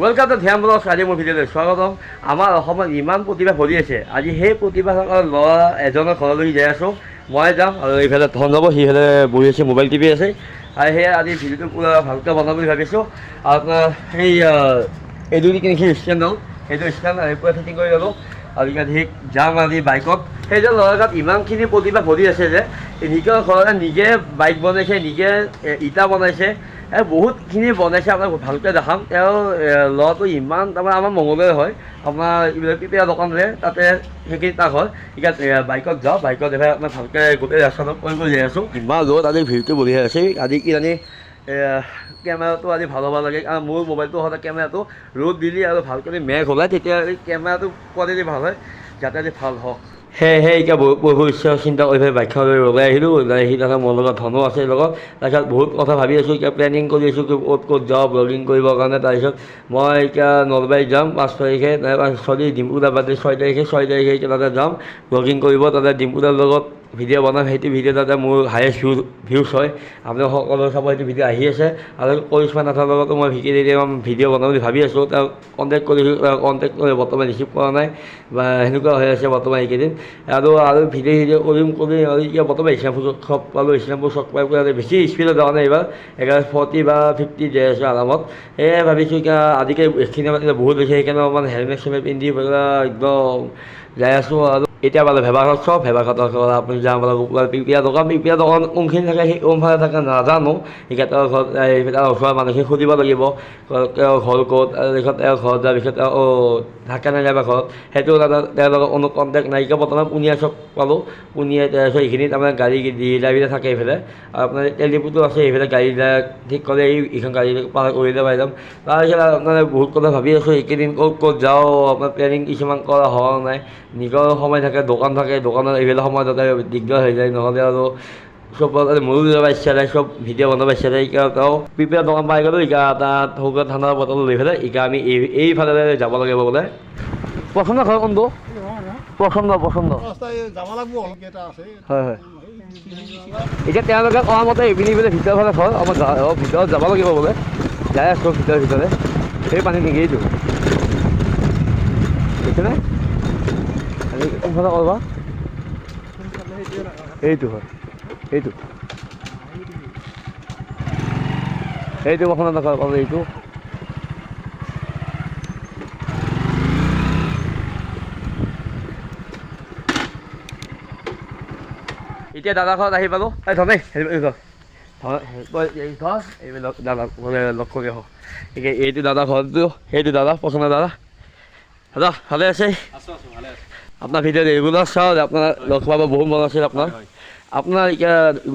Welcome ধ্যান blogs আজি মোৰ ভিডিঅ'লৈ স্বাগতম। আমাৰ অসমত ইমান প্ৰতিভা ভৰি আছে। আজি সেই প্ৰতিভা থকা ল'ৰা এজনৰ ঘৰলৈ যাই আছোঁ। মই যাম আৰু এইফালে ধন যাব সিফালে বহি আছে মোবাইল টিপি আছে। আৰু সেয়া আজি ভিডিঅ'টো পূৰা ভালকৈ বনাম বুলি ভাবিছোঁ। আপোনাৰ সেই এইটো কিনিছিল ষ্টেণ্ডৰ সেইটো পূৰা ফিটিং কৰি ল'লোঁ। ঠিক যাম আজি বাইকত। সেইজন ল'ৰাৰ গাত ইমানখিনি প্ৰতিভা ভৰি আছে যে নিজৰ ঘৰতে নিজে বাইক বনাইছে নিজে ইটা বনাইছে বহুতখিনি বনাইছে আপোনাক ভালকৈ দেখাম। তেওঁ ল'ৰাটো ইমান তাৰমানে আমাৰ মঙলদৈ হয়। আপোনাৰ এইবিলাক পিপিয়া দোকান যে তাতে সেইখিনি তাৰ ঘৰ এতিয়া বাইকত যাওঁ বাইকত এবাৰ আপোনাক ভালকৈ গোটেই ৰাস্তাটো কৈ কৈ যাই আছোঁ। ইমান ৰ'দ আজি ভিৰটো বহি আছে। আজি কি জানি কেমেৰাটো আজি ভাল হ'ব লাগে। কাৰণ মোৰ মোবাইলটো সদায় কেমেৰাটো ৰ'দ দিলি আৰু ভালকৈ মেঘ ওলায় তেতিয়া কেমেৰাটো কোৱালিটি ভাল হয় যাতে আজি ভাল হওক। সেয়েহে এতিয়া বহু ইচ্ছা চিন্তা কৰি পেলাই বাইকখন লৈ ওলাই আহিলোঁ। ওলাই আহি তাৰপিছত মোৰ লগত ধনো আছে লগত তাৰপিছত বহুত কথা ভাবি আছোঁ এতিয়া প্লেনিং কৰি আছোঁ ক'ত ক'ত যাওঁ ব্লগিং কৰিবৰ কাৰণে। তাৰপিছত মই এতিয়া নলবাৰীত যাম পাঁচ তাৰিখে ছয় ডিম্পুদা বাদে ছয় তাৰিখে ছয় তাৰিখে এতিয়া তাতে যাম ব্লগিং কৰিব তাতে ডিম্পুদাৰ লগত ভিডিঅ' বনাম সেইটো ভিডিঅ' তাতে মোৰ হায়েষ্ট ভিউ ভিউজ হয়। আপোনালোক সকলোৱে চাব সেইটো ভিডিঅ' আহি আছে। আৰু কৰিশ্মা নাথৰ লগতো মই শিকি দি ভিডিঅ' বনাম বুলি ভাবি আছোঁ। তেওঁ কণ্টেক্ট কৰিছোঁ কণ্টেক্ট কৰি বৰ্তমান ৰিচিভ কৰা নাই। বা সেনেকুৱা হৈ আছে বৰ্তমান এইকেইদিন। আৰু আৰু ভিডিঅ' ভিডিঅ' কৰিম কৰি আৰু এতিয়া বৰ্তমান ইছলামপুৰ চক পালোঁ। ইছলামপুৰ চক পাই পেলাই বেছি স্পীডত যোৱা নাই এইবাৰ। একেবাৰে ফৰ্টি বা ফিফটি যাই আছোঁ আৰামত। সেয়ে ভাবিছোঁ এতিয়া আজিকালি এইখিনি মানে বহুত বেছি সেইকাৰণে অকণমান হেলমেট চেলমেট পিন্ধি পেলাই একদম যাই আছোঁ আৰু। এতিয়া পালে ভেবাঘাট চব ভেবাঘাটৰ ঘৰত আপুনি যাওঁ পালে পিপিয়া দোকান পিপিয়া দোকান কোনখিনি থাকে সেই কোনফালে থাকে নাজানো। এতিয়া তেওঁৰ ঘৰত এইফালে ওচৰৰ মানুহখিনি সুধিব লাগিব। তেওঁৰ ঘৰ ক'ত আৰু পিছত তেওঁৰ ঘৰত যোৱাৰ পিছত তেওঁ থাকে নে নাইবা ঘৰত। সেইটো তেওঁৰ কোনো কণ্টেক্ট নাইকিয়া বৰ্তমান পুনিয়া চক পালোঁ। পুনিয়া তাৰপিছত এইখিনি তাৰমানে গাড়ী ডিলাৰবিলাক থাকে এইফালে। আৰু আপোনাৰ তেলিপুটো আছে, এইফালে গাড়ীবিলাক ঠিক কৰে। এই এইখন গাড়ী পাৰ কৰিলে পাই যাম। তাৰপিছত আপোনাৰ বহুত কথা ভাবি আছোঁ। এইকেইদিন ক'ত ক'ত যাওঁ? আপোনাৰ প্লেনিং কিছুমান কৰা হোৱা নাই। নিজৰ সময় থাকে দোকান থাকে দোকানত এইবিলাক সময় তাতে দিগদাৰ হৈ যায় নহ'লে আৰু চব মোৰো যাব ইচ্ছা যায় চব ভিডিঅ' বনাব ইচ্ছা যায় এতিয়া তেওঁ প্ৰিপেয়াৰ দোকান পাই গ'লোঁ এতিয়া তাত সৌকা ঠাণ্ডা বটল লৈ পেলাই এতিয়া আমি এই এইফালে যাব লাগিব বোলে। পচন্দ ঘৰ কোনটো? পচন্দ পচন্দ হয় হয়। এতিয়া তেওঁলোকে কোৱা মতে ইপিনি বোলে ভিতৰৰ ফালে ঘৰ আমাৰ ভিতৰত যাব লাগিব বোলে। যাই আছোঁ ভিতৰে ভিতৰে সেই পানী নেকি এইটো দেখিছেনে? কৰবা এইটো হয় এইটো। এইটো ঘৰ পাব এইটো। এতিয়া দাদা ঘৰত আহি পালোঁ। এই ধনে এইটো দাদা ঘৰটো সেইটো দাদা পচন্দ দাদা। দাদা ভালে আছোঁ। আপোনাৰ ভিডিঅ' ৰেগুলাৰ চাওঁ আপোনাৰ লগ পাব বহুত মন আছিল আপোনাৰ আপোনাৰ এতিয়া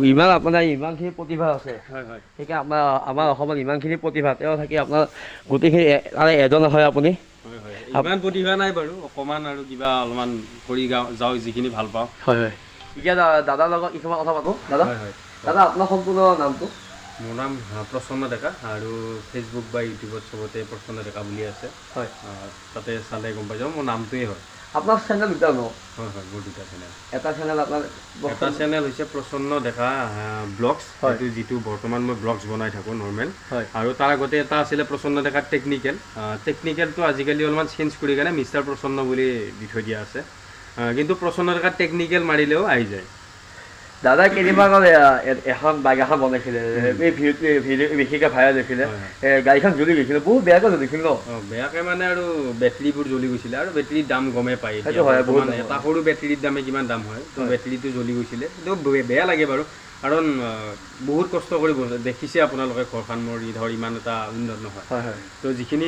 ইমান আপোনাৰ ইমানখিনি প্ৰতিভা আছে। হয় হয়। সেইকাৰণে আপোনাৰ আমাৰ অসমত ইমানখিনি প্ৰতিভা তেওঁ থাকি আপোনাৰ গোটেইখিনি তাৰে এজন হয় আপুনি। হয় হয়। ইমান প্ৰতিভা নাই বাৰু অকণমান আৰু কিবা অলপমান কৰি যাওঁ যিখিনি ভাল পাওঁ। হয় হয়। এতিয়া দাদাৰ লগত কিছুমান কথা পাতোঁ। দাদা? হয় হয়। দাদা আপোনাৰ সম্পূৰ্ণ নামটো? মোৰ নাম আহ, প্ৰসন্ন ডেকা আৰু ফেচবুক বা ইউটিউবত চবতে প্ৰসন্ন ডেকা বুলি আছে। হয়। তাতে চালে গম পাই যাওঁ মোৰ নামটোৱেই হয়। আপোনাৰ চেনেল দুটা ন? হয় হয় মোৰ দুটা চেনেল এটা চেনেল আপোনাৰ এটা চেনেল হৈছে প্ৰচন্ন ডেকা ব্লগছ। সেইটো যিটো বৰ্তমান মই ব্লগছ বনাই থাকোঁ নৰ্মেল হয়। আৰু তাৰ আগতে এটা আছিলে প্ৰচন্ন ডেকা টেকনিকেল টেকনিকেলটো আজিকালি অলপমান চেঞ্জ কৰি কেনে মিষ্টাৰ প্ৰচন্ন বুলি দি থৈ দিয়া আছে। কিন্তু প্ৰচন্ন ডেকা টেকনিকেল মাৰিলেও আহি যায়। দাদা কেইদিনমান আগত এখন বাইক এখন বনাইছিলে এই বেছিকৈ হয়। এ, গাড়ীখন জ্বলি গৈছিলে বহুত বেয়াকৈ জ্বলিছিল ন বেয়াকে মানে আৰু বেটেৰীবোৰ জ্বলি গৈছিলে আৰু বেটেৰীৰ দাম গমেই পায় সেইটো এটা সৰু বেটেৰীৰ দামে কিমান দাম হয় তো বেটেৰীটো জ্বলি গৈছিলে বে- বেয়া লাগে বাৰু কাৰণ বহুত কষ্ট কৰি বনাইছে। দেখিছে আপোনালোকে ঘৰখন মোৰ ধৰ ইমান এটা উন্নত নহয়। হয় হয়। তো যিখিনি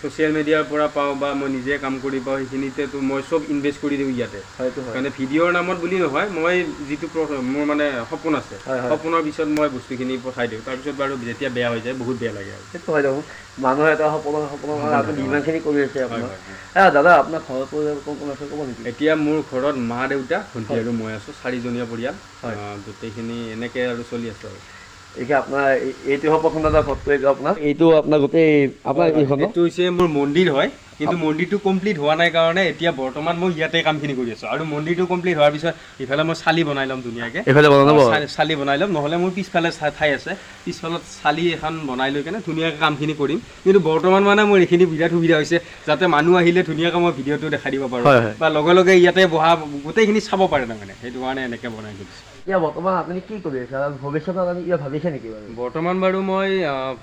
ছ'চিয়েল মিডিয়াৰ পৰা পাওঁ বা মই নিজে কাম কৰি পাওঁ সেইখিনিতেতো মই চব ইনভেষ্ট কৰি দিওঁ ইয়াতে। হয়তো হয়। কাৰণে ভিডিঅ'ৰ নামত বুলি নহয় মই যিটো মোৰ মানে সপোন আছে। সপোনৰ পিছত মই বস্তুখিনি পঠাই দিওঁ। তাৰপিছত বাৰু যেতিয়া বেয়া হৈ যায় বহুত বেয়া লাগে আৰু। সেইটো হয় দেখোন। মানুহে এটা সপোনৰ সপোনৰ আপুনি যিমানখিনি কৰি আছে আপোনাৰ। দাদা আপোনাৰ ঘৰৰ পৰিয়াল কোন কোন আছে ক'ব নেকি? এতিয়া মোৰ ঘৰত মা দেউতা ভণ্টি আৰু মই আছোঁ চাৰিজনীয়া পৰিয়াল। হয়। গোটেইখিনি এনেকৈ আৰু চলি আছোঁ আৰু। এতিয়া আপোনাৰ এইটো হ'ব পচন্দ দাদা ঘৰটো এইটো আপোনাৰ? এইটো আপোনাৰ গোটেই আপোনাৰ এইখন এইটো হৈছে মোৰ মন্দিৰ হয় কিন্তু মন্দিৰটো কমপ্লিট হোৱা নাই কাৰণে এতিয়া বৰ্তমান মই ইয়াতে কামখিনি কৰি আছোঁ। আৰু মন্দিৰটো কমপ্লিট হোৱাৰ পিছত ইফালে মই চালি বনাই ল'ম ধুনীয়াকৈ। এইফালে বনাব? চালি- চালি বনাই ল'ম নহ'লে মোৰ পিছফালে ঠাই আছে। পিছফালত চালি এখন বনাই লৈ কেনে ধুনীয়াকৈ কামখিনি কৰিম। কিন্তু বৰ্তমান মানে মোৰ এইখিনি বিৰাট সুবিধা হৈছে যাতে মানুহ আহিলে ধুনীয়াকৈ মই ভিডিঅ'টো দেখাই দিব পাৰোঁ। বা লগে লগে ইয়াতে বহা গোটেইখিনি চাব পাৰে তাৰমানে। সেইটো কাৰণে এনেকৈ বনাই দিছোঁ এতিয়া বৰ্তমান আপুনি কি কৰি আছে? আৰু ভৱিষ্যতত আপুনি কিবা ভাবিছে নেকি বাৰু? বৰ্তমান বাৰু মই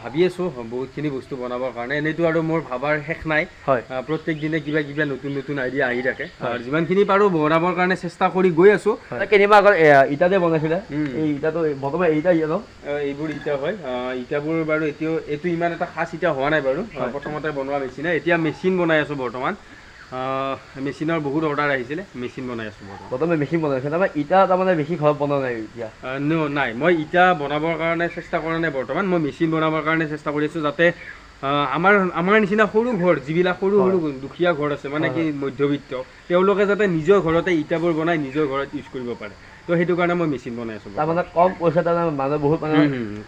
ভাবি আছোঁ বহুতখিনি বস্তু বনাবৰ কাৰণে। এনেইতো আৰু মোৰ ভাবাৰ শেষ নাই। হয়। প্ৰত্যেক দিনে কিবা কিবা নতুন নতুন আইডিয়া আহি থাকে। আৰু যিমানখিনি পাৰোঁ বনাবৰ কাৰণে চেষ্টা কৰি গৈ আছোঁ। কেনিবা আগত এ, ইটা যে বনাইছিলে। এই ইটাটো বৰ্তমান এইটা ইটা ন? আহ, এইবোৰ ইটা হয়। ইটাবোৰ বাৰু এতিয়াও এইটো ইমান এটা খাচ ইটা হোৱা নাই বাৰু। প্ৰথমতে বনোৱা মেচিনে। এতিয়া মেচিন বনাই আছোঁ বৰ্তমান। মেচিনৰ বহুত অৰ্ডাৰ আহিছিলে মেচিন বনাই আছোঁ বৰ্তমান। বৰ্তমান মেচিন বনাইছে তাৰপৰা ইটা তাৰমানে বেছি ঘৰত বনোৱা নাই এতিয়া? no, নাই। মই ইটা বনাবৰ কাৰণে চেষ্টা কৰা নাই বৰ্তমান মই মেচিন বনাবৰ কাৰণে চেষ্টা কৰি আছোঁ যাতে আমাৰ আমাৰ নিচিনা সৰু ঘৰ যিবিলাক সৰু সৰু দুখীয়া ঘৰ আছে মানে কি মধ্যবিত্ত তেওঁলোকে যাতে নিজৰ ঘৰতে ইটাবোৰ বনাই নিজৰ ঘৰত ইউজ কৰিব পাৰে। তো সেইটো কাৰণে মই মেচিন বনাই আছোঁ। তাৰমানে কম পইচা তাৰমানে মানুহ বহুত মানে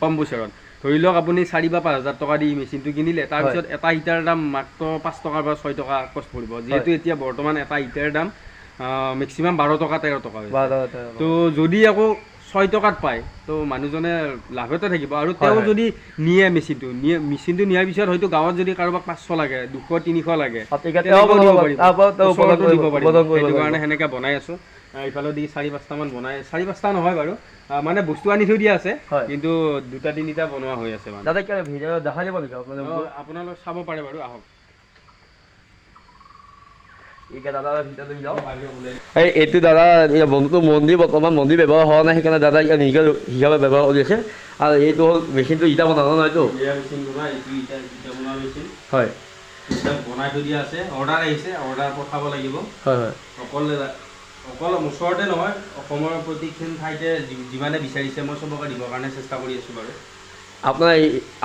কম বছৰত ধৰি লওক আপুনি চাৰি বা পাঁচ হাজাৰ টকা দি মেচিনটো কিনিলে তাৰপিছত এটা ইটাৰ দাম মাত্ৰ পাঁচ টকাৰ পৰা ছয় টকা কষ্ট পৰিব। যিহেতু এতিয়া বৰ্তমান এটা ইটাৰ দাম মেক্সিমাম বাৰ টকা তেৰ টকা তো যদি আকৌ ছয় টকাত পায় তো মানুহজনে লাভতে থাকিব। আৰু তেওঁ। যদি নিয়ে মেচিনটো নিয়ে মেচিনটো নিয়াৰ পিছত হয়তো গাঁৱত যদি কাৰোবাক পাঁচশ লাগে দুশ তিনিশ লাগে সেইটো। কাৰণে সেনেকৈ বনাই আছোঁ। ইফালে দি চাৰি পাঁচটামান বনাই। চাৰি পাঁচটা নহয় বাৰু। মানে বস্তু আনি থৈ দিয়া আছে। কিন্তু দুটা তিনিটা বনোৱা হৈ আছে মানে। দাদা কিয় ভিডিঅ' দেখাই দিব নেকি? আপোনালোকে চাব পাৰে বাৰু আহক। এইটো দাদা বন্ধুটো মন্দিৰ বৰ্তমান মন্দিৰ ব্যৱহাৰ হোৱা নাই সেইকাৰণে দাদা ইয়াত নিজে হিচাপে ব্যৱহাৰ কৰি আছে। আৰু এইটো হ'ল মেচিনটো ইটা বনাব নহয় এইটো? এয়া মেচিন বনোৱা এইটো ইটা ইটা বনোৱা মেচিন। হয়। বনাই থৈ দিয়া আছে অৰ্ডাৰ আহিছে অৰ্ডাৰ পঠাব লাগিব। হয় হয়। অকল অকল ওচৰতে নহয় অসমৰ প্ৰতিখন ঠাইতে যিমানে বিচাৰিছে মই চবকে দিবৰ কাৰণে চেষ্টা কৰি আছোঁ বাৰু। আপোনাৰ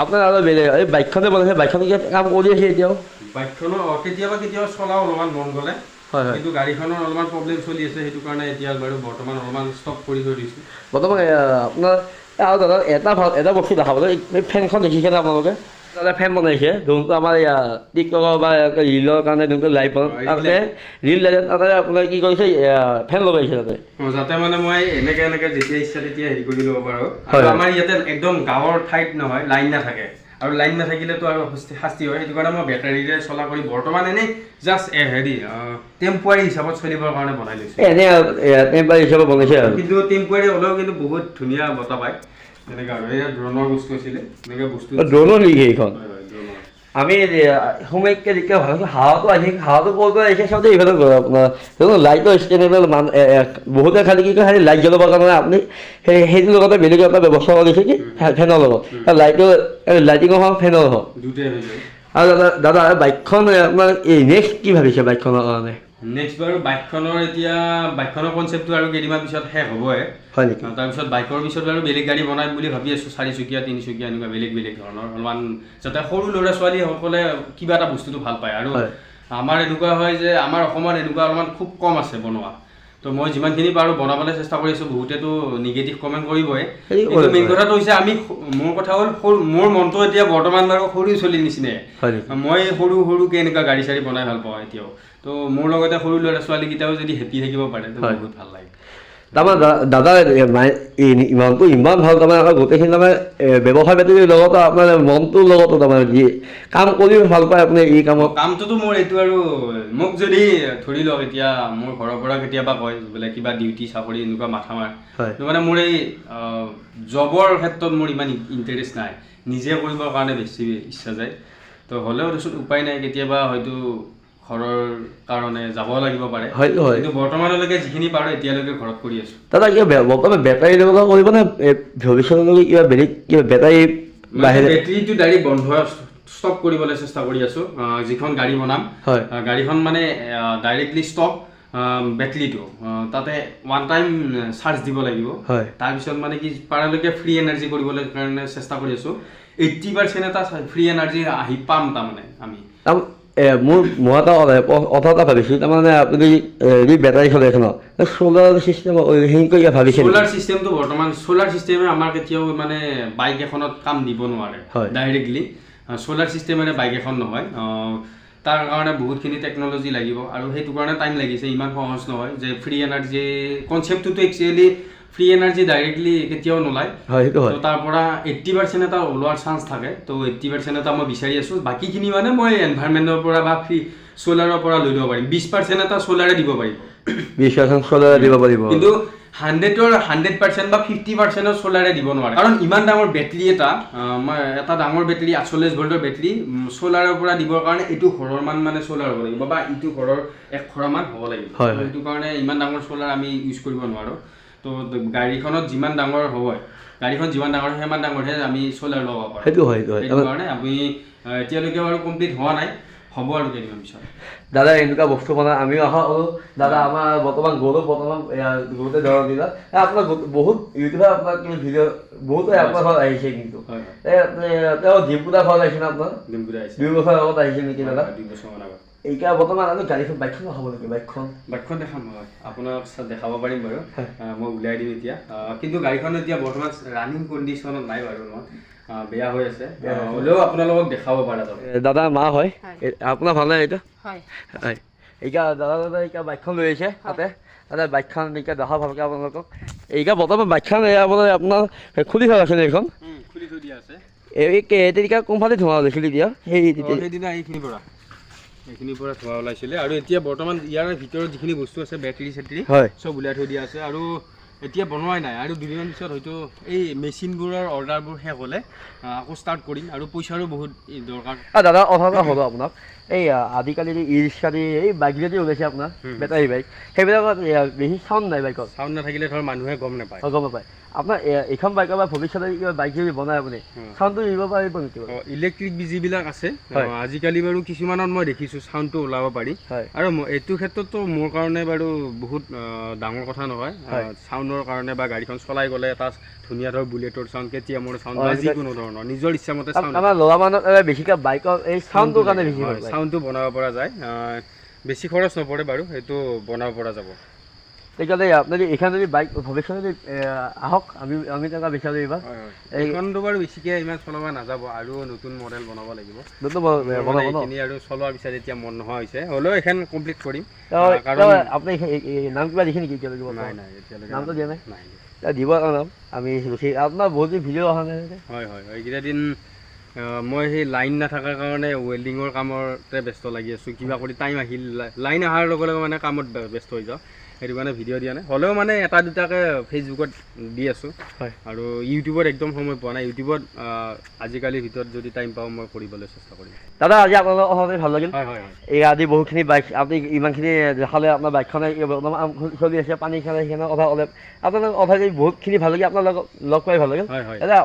আপোনাৰ আৰু বেলেগ এই বাইকখনে বনাইছে বাইকখনে কাম কৰি আছে এতিয়াও? বাইকখনৰ কেতিয়াবা কেতিয়াবা চলাওঁ অলপমান মন গ'লে। হয় হয়। কিন্তু গাড়ীখনৰ অলপমান প্ৰব্লেম চলি আছে সেইটো কাৰণে এতিয়া বাৰু বৰ্তমান অলপমান ষ্টপ কৰি থৈ দিছোঁ। বৰ্তমান আপোনাৰ আৰু দাদা এটা ভাল এটা বস্তু দেখাবলৈ এই ফেনখন দেখিছেনে আপোনালোকে? দাদা ফেন বনাইছে যোনটো আমাৰ এয়া টিকটকৰ বা ৰিলৰ কাৰণে যোনটো লাইভ তাতে ৰিল লাইট তাতে আপোনাৰ কি কৰিছে ফেন লগাইছে তাতে যাতে মানে মই এনেকে এনেকে যেতিয়া ইচ্ছা তেতিয়া হেৰি কৰি ল'ব পাৰোঁ। আমাৰ ইয়াতে একদম গাঁৱৰ ঠাইত নহয় লাইন নাথাকে আৰু লাইন নাথাকিলেতো আৰু শাস্তি- শাস্তি হয় সেইটো কাৰণে মই বেটাৰীৰে চলা কৰি বৰ্তমান এনেই জাষ্ট হেৰি টেম্পোৱাৰী হিচাপত চলিবৰ কাৰণে বনাই লৈছোঁ এ, এনেই আৰু টেম্পাৰ হিচাপে বনাইছে আৰু কিন্তু টেম্পোৱাৰী হ'লেও কিন্তু বহুত ধুনীয়া বতাহ পায়। এনেকৈ আৰু এয়া ড্ৰোনৰ বস্তু আছিলে এনেকৈ বস্তু ড্ৰোনো লিখে এইখন ড্ৰোনৰ। আমি সময়কে যেতিয়া ভাবিছোঁ হাৱাটো আহি হাৱাটো পৰা আহিছে চাওঁতে এইফালে আপোনাৰ লাইটৰ ষ্টেণ্ডেবল মান বহুতে খালি কি কয় খালি লাইট জ্বলাবৰ কাৰণে আপুনি সেই সেইটোৰ লগতে বেলেগ এটা ব্যৱস্থা কৰিছে কি ফেনৰ লগত। লাইটৰ লাইটিঙৰ হওক ফেনৰ হওক আৰু দাদা দাদা বাইকখন আপোনাৰ নেক্সট কি ভাবিছে বাইকখনৰ কাৰণে? নেক্সট বাৰু বাইকখনৰ এতিয়া বাইকখনৰ কনচেপ্টটো আৰু কেইদিনমান পিছত শেষ হ'বহে হয় নেকি? তাৰপিছত বাইকৰ পিছত বাৰু বেলেগ গাড়ী বনাই বুলি ভাবি আছোঁ চাৰিচকীয়া তিনিচকীয়া এনেকুৱা বেলেগ বেলেগ ধৰণৰ। অলপমান যাতে সৰু ল'ৰা ছোৱালীসকলে কিবা এটা বস্তুটো ভাল পায়। আৰু। আমাৰ এনেকুৱা হয় যে আমাৰ অসমত এনেকুৱা অলপমান খুব কম আছে বনোৱা। তো মই যিমানখিনি পাৰোঁ বনাবলৈ চেষ্টা কৰি আছোঁ বহুতেতো নিগেটিভ কমেণ্ট কৰিবই। কিন্তু মেইন। কথাটো হৈছে আমি মোৰ কথা হ'ল সৰু মোৰ মনটো এতিয়া বৰ্তমান বাৰু সৰু ছোৱালীৰ নিচিনাই। মই সৰু সৰুকে এনেকুৱা গাড়ী চাড়ী বনাই ভাল পাওঁ এতিয়াও। তো মোৰ লগতে সৰু ল'ৰা ছোৱালীকেইটাও যদি হেপী থাকিব পাৰে তো। বহুত ভাল লাগে। তাৰমানে দাদা ইমানটো ইমান ভাল তাৰমানে আমাৰ গোটেইখিনি তাৰমানে ব্যৱসায় পাতিৰ লগতো আপোনাৰ মনটোৰ লগতো তাৰমানে যি কাম কৰিও ভাল পায় আপুনি এই কামত। কামটোতো মোৰ এইটো আৰু মোক যদি ধৰি লওক এতিয়া মোৰ ঘৰৰ পৰা কেতিয়াবা কয় বোলে কিবা ডিউটি চাকৰি এনেকুৱা মাথা মাৰ মানে মোৰ এই জবৰ ক্ষেত্ৰত মোৰ ইমান ইণ্টাৰেষ্ট নাই। নিজে কৰিবৰ কাৰণে বেছি ইচ্ছা যায়। তো হ'লেও দেচোন উপায় নাই কেতিয়াবা হয়তো ঘৰৰ কাৰণে যাব লাগিব পাৰে। হয়তো হয়। কিন্তু বৰ্তমানলৈকে যিখিনি পাৰোঁ এতিয়ালৈকে ঘৰত কৰি আছোঁ। দাদা কিবা বৰ্তমান বেটাৰী লগত কৰিবনে? ভৱিষ্যতলৈকে কিবা বেলেগ কিবা বেটাৰী বাহিৰে বেটেৰীটো ডাইৰেক্ট বন্ধ ষ্টপ কৰিবলৈ চেষ্টা কৰি আছোঁ। যিখন গাড়ী বনাম। হয়। গাড়ীখন মানে ডাইৰেক্টলি ষ্টপ বেটেৰীটো। তাতে ওৱান টাইম চাৰ্জ দিব লাগিব। হয়। তাৰপিছত মানে কি পাৰালৈকে ফ্ৰী এনাৰ্জি কৰিবলৈ কাৰণে চেষ্টা কৰি আছোঁ। এইট্টি পাৰ্চেণ্ট এটা ফ্ৰী এনাৰ্জি আহি পাম তাৰমানে আমি মোৰ মই এটা কথা- এটা ভাবিছোঁ তাৰমানে আপুনি এ, যি বেটাৰী চলাই আছে ন চ'লাৰ চিষ্টেম সেনেকৈ ভাবিছে চ'লাৰ চিষ্টেমটো বৰ্তমান চ'লাৰ চিষ্টেমে আমাৰ কেতিয়াও মানে বাইক এখনত কাম দিব নোৱাৰে হয়। ডাইৰেক্টলি চ'লাৰ চিষ্টেমেৰে বাইক এখন নহয় তাৰ কাৰণে বহুতখিনি টেকন'লজি লাগিব আৰু সেইটো কাৰণে টাইম লাগিছে ইমান সহজ নহয় যে ফ্ৰী এনাৰ্জি কনচেপ্টটোতো একচুৱেলি ফ্ৰী এনাৰ্জি ডাইৰেক্টলি কেতিয়াও নোলায়। হয় সেইটো হয়। তো তাৰ পৰা এইট্টি পাৰ্চেণ্ট এটা ওলোৱাৰ চান্স থাকে। তো এইট্টি পাৰ্চেণ্ট এটা মই বিচাৰি আছোঁ। বাকীখিনি মানে মই এনভাইৰমেণ্টৰ পৰা বা ফ্ৰী চ'লাৰৰ পৰা লৈ ল'ব পাৰিম। বিছ পাৰ্চেণ্ট এটা চ'লাৰে দিব পাৰিম। বিশ্বাস চলাই দিব পাৰিব। কিন্তু হাণ্ড্ৰেডৰ হাণ্ড্ৰেড পাৰ্চেণ্ট বা ফিফটি পাৰ্চেণ্টৰ চ'লাৰে দিব নোৱাৰে। কাৰণ ইমান ডাঙৰ বেটেৰী এটা মই এটা ডাঙৰ বেটেৰী আঠচল্লিছ ভল্টৰ বেটেৰী চ'লাৰৰ পৰা দিবৰ কাৰণে এইটো ঘৰৰ মান মানে চ'লাৰ হ'ব লাগিব বা ইটো ঘৰৰ এক ঘৰৰ মান হ'ব লাগিব। সেইটো কাৰণে ইমান ডাঙৰ চ'লাৰ আমি ইউজ কৰিব নোৱাৰোঁ। তো গাড়ীখনত যিমান ডাঙৰ হয় গাড়ীখন যিমান ডাঙৰ হয় সিমান ডাঙৰহে আমি চ'লাৰ লগাব পাৰোঁ। সেইটো হয় সেইটো কাৰণে আমি এতিয়ালৈকে বাৰু কমপ্লিট হোৱা নাই হ'ব আৰু কেইদিনমান পিছত। দাদা এনেকুৱা বস্তু বনাই আমিও আশা কৰোঁ দাদা আমাৰ বৰ্তমান গৌৰৱ বৰ্তমান বহুতে ধৰণৰ দিনত এ, আপোনাৰ বহুত- ইউটিউবাৰ আপোনাৰ কিন্তু ভিডিঅ' বহুতে আপোনাৰ ঘৰত আহিছে কিন্তু। তেওঁ ডিম্পুদাৰ ঘৰত আহিছে ন আপোনাৰ? ডিম্পুদা আহিছে দুই বছৰ আগত আহিছে নেকি দাদা? দুই বছৰমান আগত। এতিয়া বৰ্তমান আমি গাড়ীখন বাইকখন ৰখাব নেকি বাইকখন। বাইকখন দেখাম হয়। আপোনাক দেখাব পাৰিম বাৰু। মই উলিয়াই দিম এতিয়া। কিন্তু গাড়ীখন এতিয়া বৰ্তমান ৰানিং কণ্ডিশ্যনত নাই বাৰু মই। বেয়া হৈ আছে। হ'লেও আপোনালোকক দেখাব পৰা যাব। দাদা মা হয়। আপোনাৰ ভালনে এইটো? হয়। হয়। এতিয়া দাদা দাদা এতিয়া বাইকখন লৈ আহিছে তাতে। তাতে বাইকখন এতিয়া দেখা ভালকৈ আপোনালোকক। এতিয়া বৰ্তমান বাইকখন এয়া আপোনাৰ আপোনাৰ খুলি থোৱা আছে এইখন? খুলি থৈ দিয়া আছে। এই কোনফালে ধোঁৱা ওলাইছিল এতিয়া? সেই সেইদিনা এইখিনিৰ পৰা। এইখিনিৰ পৰা ধোঁৱা ওলাইছিলে। আৰু এতিয়া বৰ্তমান ইয়াৰ ভিতৰত যিখিনি বস্তু আছে বেটেৰী চেটেৰী হয়। চব উলিয়াই থৈ দিয়া আছে। আৰু এতিয়া বনোৱাই নাই। আৰু দুদিনমান পিছত হয়তো এই মেচিনবোৰৰ অৰ্ডাৰবোৰ শেষ হ'লে আকৌ ষ্টাৰ্ট কৰিম। আৰু পইচাৰো বহুত দৰকাৰ। দাদা কথা এটা হ'ব আপোনাক। এই আজিকালি যে ই ৰিক্সা দি এই বাইক যে ওলাইছে আপোনাৰ বেটাৰী বাইক সেইবিলাকত বেছি চাউণ্ড নাই বাইকত চাউণ্ড নাথাকিলে ধৰ মানুহে গম নাপায়। গম নাপায়। আপোনাৰ এইখন বাইকৰ বা ভৱিষ্যতে কিবা বাইক যদি বনায় আপুনি। চাউণ্ডটো দিব পাৰিব নেকি ইলেক্ট্ৰিক যিবিলাক আছে। আজিকালি বাৰু কিছুমানত মই দেখিছোঁ চাউণ্ডটো ওলাব পাৰি। আৰু এইটো ক্ষেত্ৰতো মোৰ কাৰণে বাৰু বহুত ডাঙৰ কথা নহয়। হয়। চাউণ্ডৰ কাৰণে বা গাড়ীখন চলাই গ'লে এটা ধুনীয়া ধৰ বুলেটৰ চাউণ্ড কে টি এমৰ চাউণ্ড যিকোনো ধৰণৰ নিজৰ ইচ্ছামতে আম- চাউণ্ড আমাৰ ল'ৰা মানুহ বেছিকৈ বাইকৰ এই চাউণ্ডটোৰ কাৰণে বেছি চাউণ্ডটো বনাব পৰা যায়। বেছি খৰচ নপৰে বাৰু সেইটো বনাব পৰা যাব। তেতিয়াহ'লে আপুনি এইখন যদি বাইক ভৱিষ্যতে আহক আমি আমি তেনেকুৱা বিচাৰোঁ এইবাৰ এইখনটো বাৰু বেছিকৈ ইমান চলাব নাযাব আৰু নতুন মডেল বনাব লাগিব। নতুন এইখিনি আৰু চলোৱাৰ পিছত এতিয়া মন নোহোৱা হৈছে। হ'লেও এইখন কমপ্লিট কৰিম। আপুনি নাম কিবা দিছে নেকি এতিয়ালৈকে নাই? নাই এতিয়ালৈকে নামটো দিয়া নাই? দিব নাম। আমি আপোনাৰ বহুত দিন ভিডিঅ' অহা নাই। হয় হয় হয়। এইকেইটা দিন মই সেই লাইন নাথাকাৰ কাৰণে ৱেল্ডিঙৰ কামতে ব্যস্ত লাগি আছোঁ। কিবা কৰি টাইম আহিল লাইন অহাৰ লগে লগে মানে কামত ব্যস্ত হৈ যাওঁ। সেইটো কাৰণে ভিডিঅ' দিয়া নাই। হ'লেও মানে এটা দুটাকৈ ফেচবুকত দি আছোঁ। হয়। আৰু ইউটিউবত একদম সময় পোৱা নাই। ইউটিউবত আজিকালিৰ ভিতৰত যদি টাইম পাওঁ মই কৰিবলৈ চেষ্টা কৰিম। দাদা আজি আপোনালোকৰ পাতি ভাল লাগিল। হয় হয় হয়। এই আজি বহুতখিনি বাইক আপুনি ইমানখিনি দেখালে আপোনাৰ বাইকখনে চলি আছে পানী খালে সেইখনৰ কথা আপোনালোকৰ কথা যদি বহুতখিনি ভাল লাগিল। আপোনাৰ লগত লগ পাই ভাল লাগিল। হয় হয়। দাদা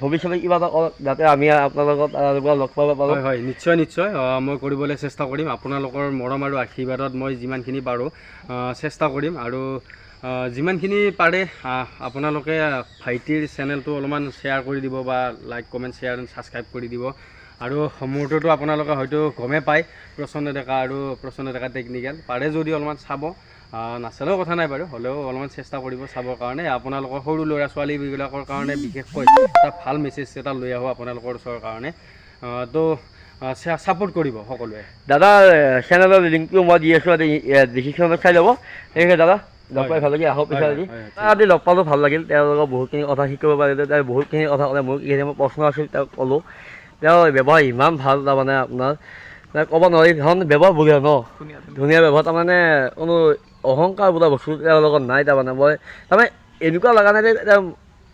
ভৱিষ্যতে কিবা এটা কৰক যাতে আমি এবাৰ লগ পাব পাৰোঁ। হয় হয়। নিশ্চয় নিশ্চয়। মই কৰিবলৈ চেষ্টা কৰিম। আপোনালোকৰ মৰম আৰু আশীৰ্বাদত মই যিমানখিনি পাৰোঁ আহ, চেষ্টা কৰিম আৰু যিমানখিনি পাৰে আপোনালোকে ভাইটিৰ চেনেলটো অলপমান শ্বেয়াৰ কৰি দিব বা লাইক কমেণ্ট শ্বেয়াৰ ছাবস্ক্ৰাইব কৰি দিব। আৰু মোৰটোতো আপোনালোকে হয়তো গমেই পায় প্ৰচন্ন ডেকা আৰু প্ৰচন্ন ডেকা টেকনিকেল পাৰে যদি অলপমান চাব নাচালেও কথা নাই বাৰু হ'লেও অলপমান চেষ্টা কৰিব চাবৰ কাৰণে। আপোনালোকৰ সৰু ল'ৰা ছোৱালীবিলাকৰ কাৰণে বিশেষকৈ এটা ভাল মেছেজ এটা লৈ আহোঁ আপোনালোকৰ ওচৰৰ কাৰণে। তো ছাপোৰ্ট কৰিব সকলোৱে। দাদা চেনেলৰ লিংকটো মই দি আছোঁ ডিচিশ্যনত চাই ল'ব। সেয়েহে দাদা? লগ পাই ভাল লাগিল আহক পিছত আজি লগ পালোঁ ভাল লাগিল। তেওঁলোকৰ বহুতখিনি কথা শিকিব পাৰিলে তেওঁ বহুতখিনি কথা ক'লে মোৰ কেতিয়াবা প্ৰশ্ন আছিল তেওঁক ক'লোঁ। তেওঁৰ ব্যৱহাৰ ইমান ভাল তাৰমানে আপোনাৰ। মানে ক'ব নোৱাৰি ধৰণ ব্যৱহাৰ বঢ়িয়া ন? ধুনীয়া ব্যৱহাৰ তাৰমানে কোনো অহংকাৰ বোলা বস্তু তেওঁৰ লগত নাই তাৰমানে। মই তাৰমানে এনেকুৱা লগা নাই যে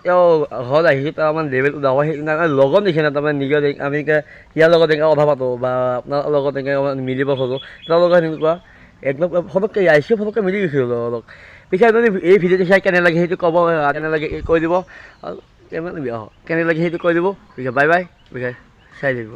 তেওঁ ঘৰত আহিছোঁ তাৰমানে লেভেল ওলাব সেইদিনা লগত নিচিনা তাৰমানে নিজৰ আমি ইয়াৰ লগত এনেকৈ কথা পাতোঁ বা আপোনাৰ লগত এনেকৈ মিলিব খোজোঁ। তেওঁৰ লগত সেনেকুৱা। একদম ফটককৈ আহিছে ফটককৈ মিলি গৈছিলোঁ লগত পিছে যদি এই ভিডিঅ'টো চাই কেনে লাগে সেইটো ক'ব আহ, কেনে লাগে কৈ দিব। আৰু কেনে লাগে সেইটো কৈ দিব। পিছে বাই বাই। পিছে চাই থাকিব।